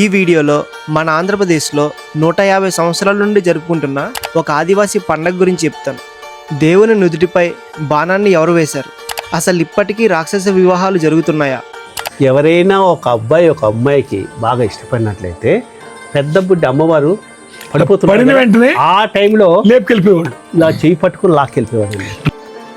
ఈ వీడియోలో మన ఆంధ్రప్రదేశ్లో నూట యాభై సంవత్సరాల నుండి జరుపుకుంటున్న ఒక ఆదివాసీ పండగ గురించి చెప్తాను. దేవుని నుదుటిపై బాణాన్ని ఎవరు వేశారు? అసలు ఇప్పటికీ రాక్షస వివాహాలు జరుగుతున్నాయా? ఎవరైనా ఒక అబ్బాయి ఒక అమ్మాయికి బాగా ఇష్టపడినట్లయితే పెద్ద బుడ్డి అమ్మవారు పడిపోతున్నారు పడిన కదా, వెంటనే ఆ టైంలో లేపుకెళ్ళిపోయేవాడు. నా చేయి పట్టుకుని లాక్కెళ్ళిపోయాడు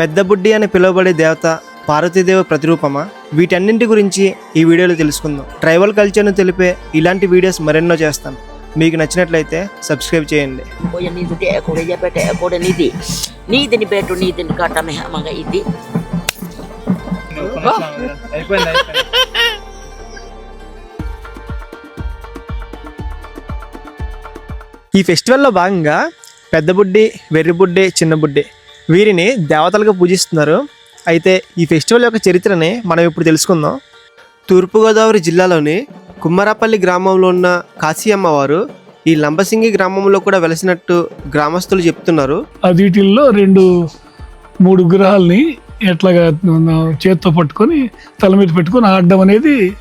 పెద్ద బుడ్డి అని పిలువబడే దేవత పార్వతీదేవి ప్రతిరూపమా? వీటన్నింటి గురించి ఈ వీడియోలో తెలుసుకుందాం. ట్రైబల్ కల్చర్ను తెలిపే ఇలాంటి వీడియోస్ మరెన్నో చేస్తాం. మీకు నచ్చినట్లయితే సబ్స్క్రైబ్ చేయండి. ఈ ఫెస్టివల్లో భాగంగా పెద్ద బుడ్డి వెర్రి బుడ్డి చిన్న బుడ్డి వీరిని దేవతలుగా పూజిస్తున్నారు. అయితే ఈ ఫెస్టివల్ యొక్క చరిత్రనే మనం ఇప్పుడు తెలుసుకుందాం. తూర్పుగోదావరి జిల్లాలోని కుమ్మరాపల్లి గ్రామంలో ఉన్న కాశీ అమ్మవారు ఈ లంబసింగి గ్రామంలో కూడా వెలసినట్టు గ్రామస్తులు చెప్తున్నారు. ఆ వీటిల్లో రెండు మూడు విగ్రహాలని ఎట్లాగా చేత్తో పట్టుకొని తల మీద పెట్టుకొని ఆడడం అనేది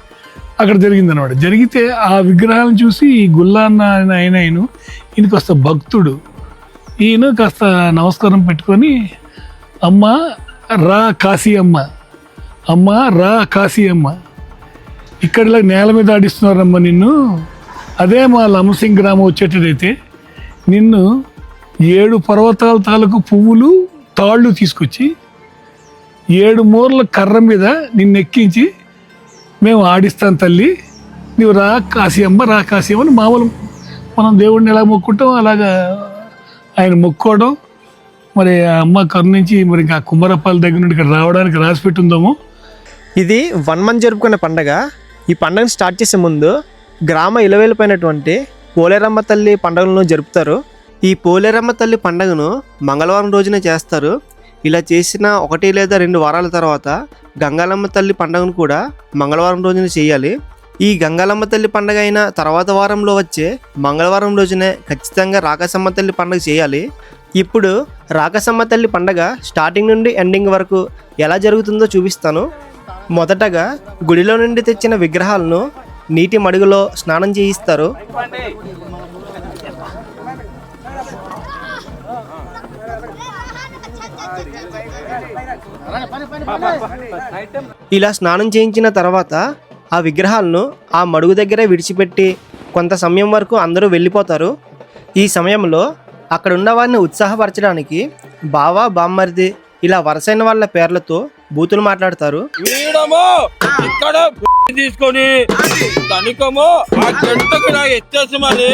అక్కడ జరిగింది అనమాట జరిగితే ఆ విగ్రహాలను చూసి ఈ గుల్లాన్న ఆయన ఆయన ఆయన ఈయన కాస్త భక్తుడు. ఈయన కాస్త నమస్కారం పెట్టుకొని అమ్మ రా కాశీ అమ్మ అమ్మ రా కాశీ అమ్మ ఇక్కడ నేల మీద ఆడిస్తున్నారమ్మ నిన్ను. అదే మా లమసింగ్ గ్రామం వచ్చేటట్టయితే నిన్ను ఏడు పర్వతాల తాలూకు పువ్వులు తాళ్ళు తీసుకొచ్చి ఏడు మూరల కర్ర మీద నిన్ను ఎక్కించి మేము ఆడిస్తాం తల్లి. నువ్వు రా కాశీయమ్మ రా కాశీయమ్మ అని మామూలు మనం దేవుడిని ఎలా మొక్కుంటాం అలాగా ఆయన మొక్కోవడం మరి ఆ అమ్మ కరుణించి మరి ఇంకా కుమ్మరప్పాల దగ్గర నుండి ఇక్కడ రావడానికి రాసి పెట్టుందాము? ఇది వన్ మంత్ జరుపుకునే పండగ. ఈ పండగను స్టార్ట్ చేసే ముందు గ్రామ ఇలవేలిపోయినటువంటి పోలేరమ్మ తల్లి పండుగలను జరుపుతారు. ఈ పోలేరమ్మ తల్లి పండుగను మంగళవారం రోజునే చేస్తారు. ఇలా చేసిన ఒకటి లేదా రెండు వారాల తర్వాత గంగాలమ్మ తల్లి పండుగను కూడా మంగళవారం రోజున చేయాలి. ఈ గంగాలమ్మ తల్లి పండుగ అయిన తర్వాత వారంలో వచ్చే మంగళవారం రోజునే ఖచ్చితంగా రాకసమ్మ తల్లి పండుగ చేయాలి. ఇప్పుడు రాకసమ్మ తల్లి పండగ స్టార్టింగ్ నుండి ఎండింగ్ వరకు ఎలా జరుగుతుందో చూపిస్తాను. మొదటగా గుడిలో నుండి తెచ్చిన విగ్రహాలను నీటి మడుగులో స్నానం చేయిస్తారు. ఇలా స్నానం చేయించిన తర్వాత ఆ విగ్రహాలను ఆ మడుగు దగ్గరే విడిచిపెట్టి కొంత సమయం వరకు అందరూ వెళ్ళిపోతారు. ఈ సమయంలో అక్కడ ఉన్న వారిని ఉత్సాహపరచడానికి బావా బామ్మరిది ఇలా వరసైన వాళ్ళ పేర్లతో బూతులు మాట్లాడతారు. తీసుకొని ఆ గంటకు నాకు ఎత్తేసి మరి.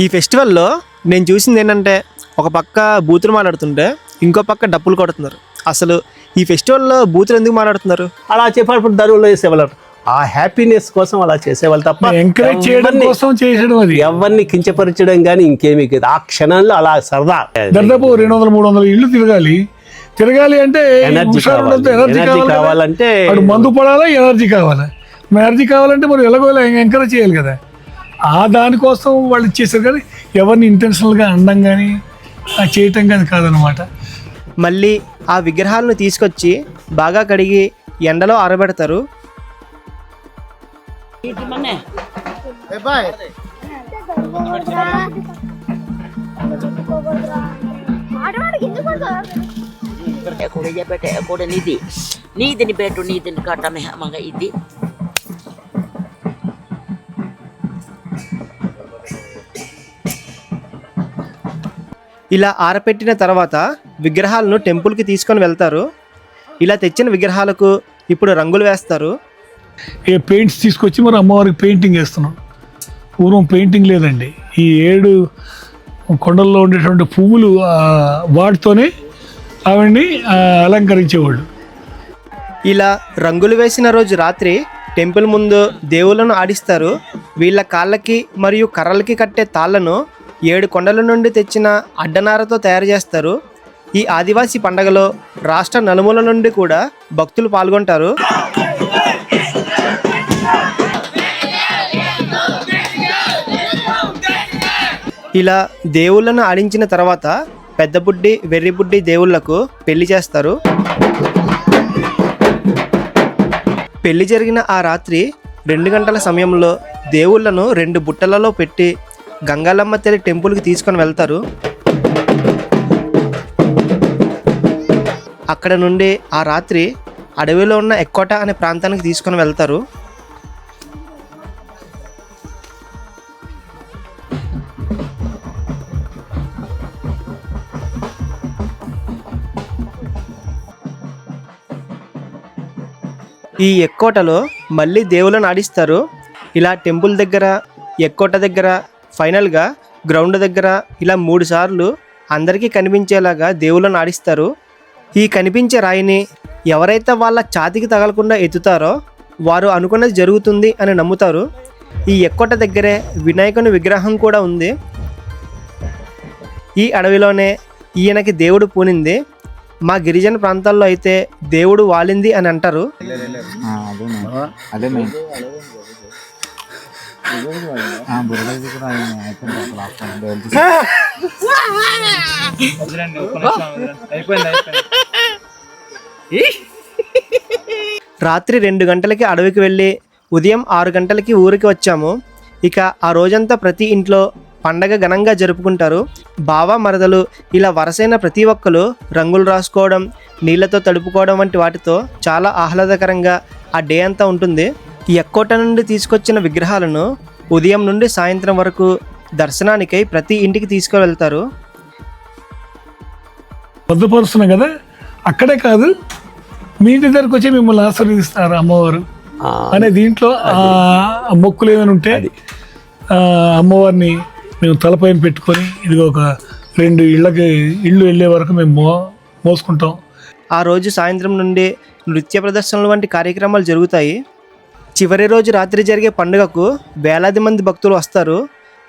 ఈ ఫెస్టివల్లో నేను చూసింది ఏంటంటే ఒక పక్క బూతులు మాట్లాడుతుంటే ఇంకో పక్క డప్పులు కొడుతున్నారు. అసలు ఈ ఫెస్టివల్లో బూతులు ఎందుకు మాట్లాడుతున్నారు? అలా చెప్పేటప్పుడు దరువులో వేసేవాళ్ళు ఆ హ్యాపీనెస్ కోసం అలా చేసేవాళ్ళు తప్ప ఎంకరేజ్ చేయడం ఎవరిని- కోసం చేయడం అది. ఎవరిని కించపరచడం కానీ ఇంకేమీ కాదు. ఆ క్షణంలో అలా సరదా. దాదాపు రెండు వందల మూడు వందల ఇల్లు తిరగాలి. తిరగాలి అంటే ఎనర్జీ. కావాలంటే మందు పడాలా ఎనర్జీ కావాలా? ఎనర్జీ కావాలంటే మరి ఎలాగోలా ఎంకరేజ్ చేయాలి కదా. ఆ దానికోసం వాళ్ళు ఇచ్చేసారు కానీ ఎవరిని ఇంటెన్షనల్గా అండం కానీ ఆ చేయటం కానీ కాదనమాట మళ్ళీ ఆ విగ్రహాలను తీసుకొచ్చి బాగా కడిగి ఎండలో ఆరబెడతారు. నీతిని పెట్టు నీతిని కట్టమే ఇది. ఇలా ఆరపెట్టిన తర్వాత విగ్రహాలను టెంపుల్కి తీసుకొని వెళ్తారు. ఇలా తెచ్చిన విగ్రహాలకు ఇప్పుడు రంగులు వేస్తారు. ఏ పెయింట్స్ తీసుకొచ్చి మరి అమ్మవారికి పెయింటింగ్ వేస్తున్నాం. పూర్వం పెయింటింగ్ లేదండి. ఈ ఏడు కొండల్లో ఉండేటువంటి పువ్వులు వాటితోనే ఆవిడ్ని ఆ, అలంకరించేవాళ్ళు. ఇలా రంగులు వేసిన రోజు రాత్రి టెంపుల్ ముందు దేవుళ్ళను ఆడిస్తారు. వీళ్ళ కాళ్ళకి మరియు కర్రలకి కట్టే తాళ్ళను ఏడు కొండల నుండి తెచ్చిన అడ్డనారతో తయారు చేస్తారు. ఈ ఆదివాసీ పండగలో రాష్ట్ర నలుమూల నుండి కూడా భక్తులు పాల్గొంటారు. ఇలా దేవుళ్ళను ఆడించిన తర్వాత పెద్ద బుడ్డి వెర్రి బుడ్డి దేవుళ్ళకు పెళ్ళి చేస్తారు. పెళ్ళి జరిగిన ఆ రాత్రి రెండు గంటల సమయంలో దేవుళ్ళను రెండు బుట్టలలో పెట్టి గంగాలమ్మ తల్లి టెంపుల్కి తీసుకొని వెళ్తారు. అక్కడ నుండి ఆ రాత్రి అడవిలో ఉన్న ఎక్కోట అనే ప్రాంతానికి తీసుకొని వెళ్తారు. ఈ ఎక్కోటలో మళ్ళీ దేవులను ఆడిస్తారు. ఇలా టెంపుల్ దగ్గర ఎక్కోట దగ్గర ఫైనల్గా గ్రౌండ్ దగ్గర ఇలా మూడు సార్లు అందరికీ కనిపించేలాగా దేవుళ్ళను ఆడిస్తారు. ఈ కనిపించే రాయిని ఎవరైతే వాళ్ళ ఛాతికి తగలకుండా ఎత్తుతారో వారు అనుకున్నది జరుగుతుంది అని నమ్ముతారు. ఈ ఎక్కొట్ట దగ్గరే వినాయకుని విగ్రహం కూడా ఉంది. ఈ అడవిలోనే ఈయనకి దేవుడు పూనింది. మా గిరిజన ప్రాంతాల్లో అయితే దేవుడు వాలింది అని అంటారు. అయిపోయింది అసలు అయిపోయింది రాత్రి రెండు గంటలకి అడవికి వెళ్ళి ఉదయం ఆరు గంటలకి ఊరికి వచ్చాము. ఇక ఆ రోజంతా ప్రతి ఇంట్లో పండగ ఘనంగా జరుపుకుంటారు. బావ మరదలు ఇలా వరసైన ప్రతి ఒక్కరు రంగులు రాసుకోవడం నీళ్ళతో తడుపుకోవడం వంటి వాటితో చాలా ఆహ్లాదకరంగా ఆ డే అంతా ఉంటుంది. ఈ ఎక్కోట నుండి తీసుకొచ్చిన విగ్రహాలను ఉదయం నుండి సాయంత్రం వరకు దర్శనానికై ప్రతి ఇంటికి తీసుకువెళ్తారు. భద్రపరుస్తున్నాం కదా? అక్కడే కాదు మీ ఇంటి దగ్గరకు వచ్చి మిమ్మల్ని ఆశీర్వదిస్తారు అమ్మవారు. అనే దీంట్లో ఆ మొక్కులు ఏమైనా ఉంటే అమ్మవారిని మేము తలపైన పెట్టుకొని ఇది ఒక రెండు ఇళ్ళకి ఇళ్ళు వెళ్ళే వరకు మేము మో మోసుకుంటాం. ఆ రోజు సాయంత్రం నుండి నృత్య ప్రదర్శనలు వంటి కార్యక్రమాలు జరుగుతాయి. చివరి రోజు రాత్రి జరిగే పండుగకు వేలాది మంది భక్తులు వస్తారు.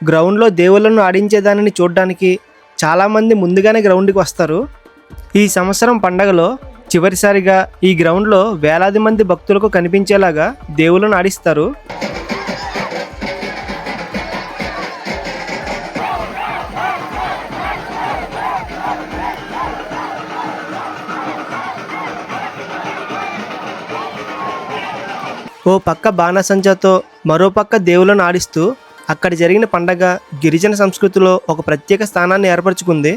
గ్రౌండ్లో దేవుళ్ళను ఆడించేదానిని చూడడానికి చాలామంది ముందుగానే గ్రౌండ్కి వస్తారు. ఈ సంవత్సరం పండగలో చివరిసారిగా ఈ గ్రౌండ్లో వేలాది మంది భక్తులకు కనిపించేలాగా దేవుళ్ళను ఆడిస్తారు. ఓ పక్క బాణసంచాతో మరో పక్క దేవులను ఆడిస్తూ అక్కడ జరిగిన పండగ గిరిజన సంస్కృతిలో ఒక ప్రత్యేక స్థానాన్ని ఏర్పరచుకుంది.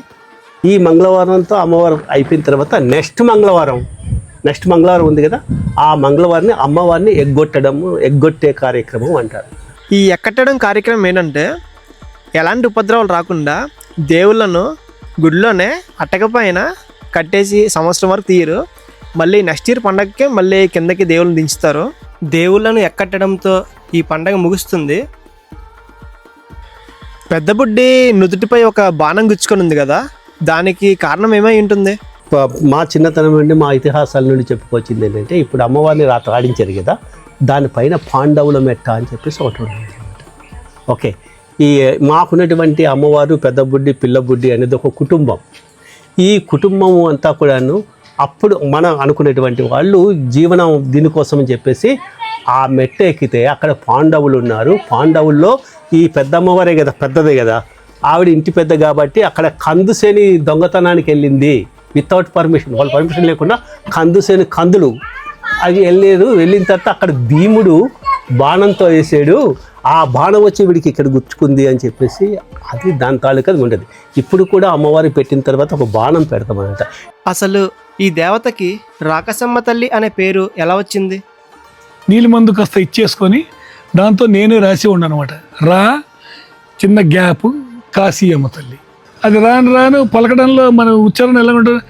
ఈ మంగళవారంతో అమ్మవారం అయిపోయిన తర్వాత నెక్స్ట్ మంగళవారం నెక్స్ట్ మంగళవారం ఉంది కదా ఆ మంగళవారిని అమ్మవారిని ఎగ్గొట్టడము ఎగ్గొట్టే కార్యక్రమం అంటారు. ఈ ఎక్కట్టడం కార్యక్రమం ఏంటంటే ఎలాంటి ఉపద్రవాలు రాకుండా దేవుళ్ళను గుడిలోనే అట్టకపోయిన కట్టేసి సంవత్సరం వరకు తీయరు. మళ్ళీ నెక్స్ట్ ఇయర్ పండగకే మళ్ళీ కిందకి దేవుళ్ళని దించుతారు. దేవుళ్ళను ఎక్కట్టడంతో ఈ పండగ ముగుస్తుంది. పెద్ద బుడ్డి నుదుటిపై ఒక బాణం గుచ్చుకొని ఉంది కదా దానికి కారణం ఏమై ఉంటుంది? మా చిన్నతనం నుండి మా ఇతిహాసాల నుండి చెప్పుకొచ్చింది ఏంటంటే ఇప్పుడు అమ్మవారిని రాత్రి ఆడించారు కదా దానిపైన పాండవుల మెట్ట అని చెప్పేసి ఒకటి ఓకే. ఈ మాకున్నటువంటి అమ్మవారు పెద్ద బుడ్డి పిల్ల బుడ్డి అనేది ఒక కుటుంబం. ఈ కుటుంబం అంతా కూడాను అప్పుడు మనం అనుకునేటువంటి వాళ్ళు జీవనం దీనికోసం అని చెప్పేసి ఆ మెట్ట ఎక్కితే అక్కడ పాండవులు ఉన్నారు. పాండవుల్లో ఈ పెద్దమ్మవారే కదా పెద్దదే కదా. ఆవిడ ఇంటి పెద్ద కాబట్టి అక్కడ కందుసేని దొంగతనానికి వెళ్ళింది. వితౌట్ పర్మిషన్ వాళ్ళ పర్మిషన్ లేకుండా కందుసేని కందులు. అవి వెళ్ళలేదు. వెళ్ళిన తర్వాత అక్కడ భీముడు బాణంతో వేసాడు. ఆ బాణం వచ్చి వీడికి ఇక్కడ గుచ్చుకుంది అని చెప్పేసి అది దాని తాలూకా ఉండదు. ఇప్పుడు కూడా అమ్మవారి పెట్టిన తర్వాత ఒక బాణం పెడతామన్నమాట. అసలు ఈ దేవతకి రాకసమ్మ తల్లి అనే పేరు ఎలా వచ్చింది? నీళ్ళ మందు కాస్త ఇచ్చేసుకొని దాంతో నేనే రాసి ఉండనమాట. రా చిన్న గ్యాప్ కాశీయమ్మ తల్లి. అది రాను రాను పలకడంలో మన ఉచ్చారణ ఎలా ఉంటుంది?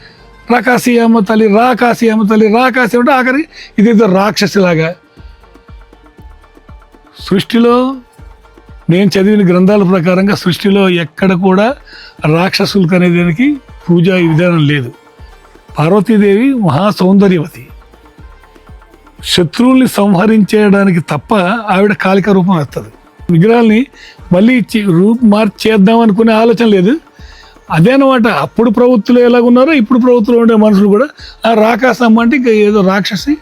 రా కాశీయమ్మ తల్లి రా కాశీయమ్మ తల్లి రా కాశీ అంటే ఆఖరి ఇదేదో రాక్షసిలాగా. సృష్టిలో నేను చదివిన గ్రంథాల ప్రకారంగా సృష్టిలో ఎక్కడ కూడా రాక్షసులకు అనే దానికి పూజా విధానం లేదు. పార్వతీదేవి మహా సౌందర్యవతి శత్రువుల్ని సంహరించేయడానికి తప్ప ఆవిడ కాలిక రూపం వస్తుంది విగ్రహాల్ని మళ్ళీ రూప్ మార్చి చేద్దాం అనుకునే ఆలోచన లేదు. అదేనమాట అప్పుడు ప్రవృత్తులు ఎలాగున్నారో ఇప్పుడు ప్రవృత్తులు ఉండే మనుషులు కూడా ఆ రాకాసమ్మ అంటే ఇంకా ఏదో రాక్షసి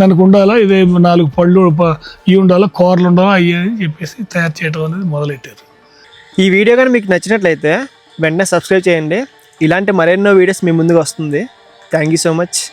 దానికి ఉండాలా ఇదే నాలుగు పళ్ళు ఇవి ఉండాలా కూరలు ఉండాలా అయ్యి అని చెప్పేసి తయారు చేయడం అనేది మొదలెట్టారు. ఈ వీడియో కానీ మీకు నచ్చినట్లయితే వెంటనే సబ్స్క్రైబ్ చేయండి. ఇలాంటి మరెన్నో వీడియోస్ మీ ముందుకు వస్తుంది. Thank you so much.